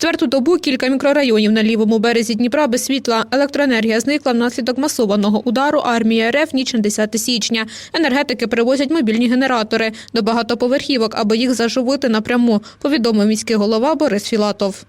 Четверту добу кілька мікрорайонів на лівому березі Дніпра без світла. Електроенергія зникла внаслідок масованого удару армії РФ ніч на 10 січня. Енергетики привозять мобільні генератори до багатоповерхівок, аби їх заживити напряму, повідомив міський голова Борис Філатов.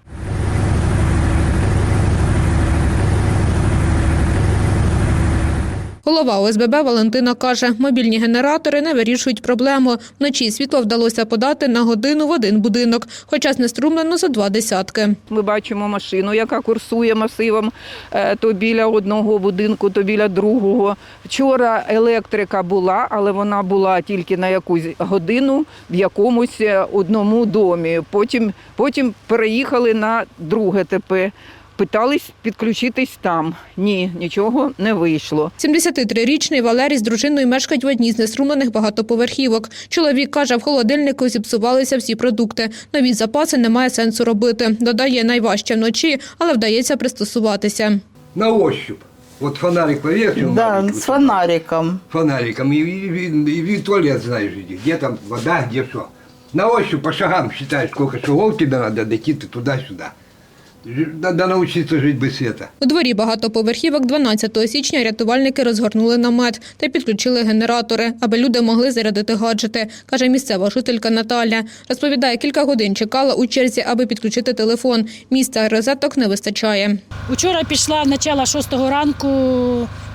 Голова ОСББ Валентина каже, мобільні генератори не вирішують проблему. Вночі світло вдалося подати на годину в один будинок, хоча знеструмлено за два десятки. Ми бачимо машину, яка курсує масивом е, то біля одного будинку, то біля другого. Вчора електрика була, але вона була тільки на якусь годину в якомусь е, одному домі. Потім, потім переїхали на друге ТП. Питались підключитись там. Ні, нічого не вийшло. 73-річний Валерій з дружиною мешкають в одній з неструмлених багатоповерхівок. Чоловік каже, в холодильнику зіпсувалися всі продукти. Нові запаси немає сенсу робити. Додає, найважче вночі, але вдається пристосуватися. На ощупь. Вот фонарик повесил. Да, с фонариком. Фонариком. И, и- и- и туалет знаешь, где, где там вода, где что. На ощупь по шагам считаешь, сколько шагов тебе надо дойти ты туда-сюда. Надо научиться жить без света. У дворі багатоповерхівок 12 січня рятувальники розгорнули намет та підключили генератори, аби люди могли зарядити гаджети, каже місцева жителька Наталя. Розповідає, кілька годин чекала у черзі, аби підключити телефон. Міста розеток не вистачає. Учора пішла начала 6 ранку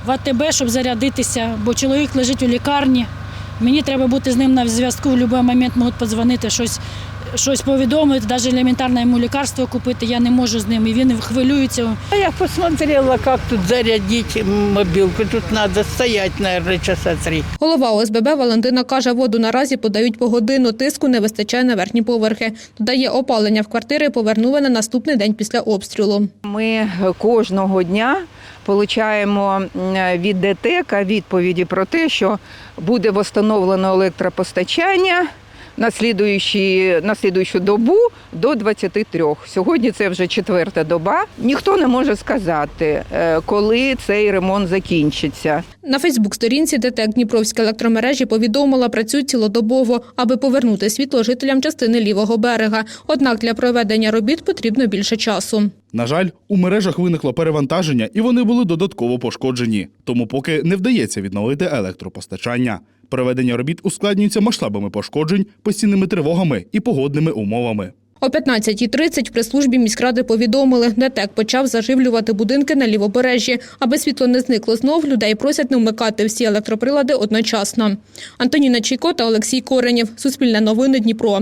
в АТБ, щоб зарядитися, бо чоловік лежить у лікарні. Мені треба бути з ним на зв'язку. В будь-який момент можуть подзвонити, щось, щось повідомити, навіть елементарне йому лікарство купити. Я не можу з ним. І він хвилюється. А я посмотрела, как тут зарядить мобилку. Тут надо стоять, наверное, часа три. Голова ОСББ Валентина каже, воду наразі подають по годину, тиску не вистачає на верхні поверхи. Додає, опалення в квартири повернули на наступний день після обстрілу. Ми кожного дня получаємо від ДТЕК відповіді про те, що буде встановлено електропостачання на слідуючу добу до 23. Сьогодні це вже четверта доба. Ніхто не може сказати, е, коли цей ремонт закінчиться. На Фейсбук-сторінці ДТЕК Дніпровські електромережі повідомила, працюють цілодобово, аби повернути світло жителям частини лівого берега. Однак для проведення робіт потрібно більше часу. На жаль, у мережах виникло перевантаження, і вони були додатково пошкоджені. Тому поки не вдається відновити електропостачання. Проведення робіт ускладнюється масштабами пошкоджень, постійними тривогами і погодними умовами. О 15.30 в прес-службі міськради повідомили, ДТЕК почав заживлювати будинки на лівобережжі. Аби світло не зникло знов, людей просять не вмикати всі електроприлади одночасно. Антоніна Чайко та Олексій Коренєв. Суспільне новини Дніпро.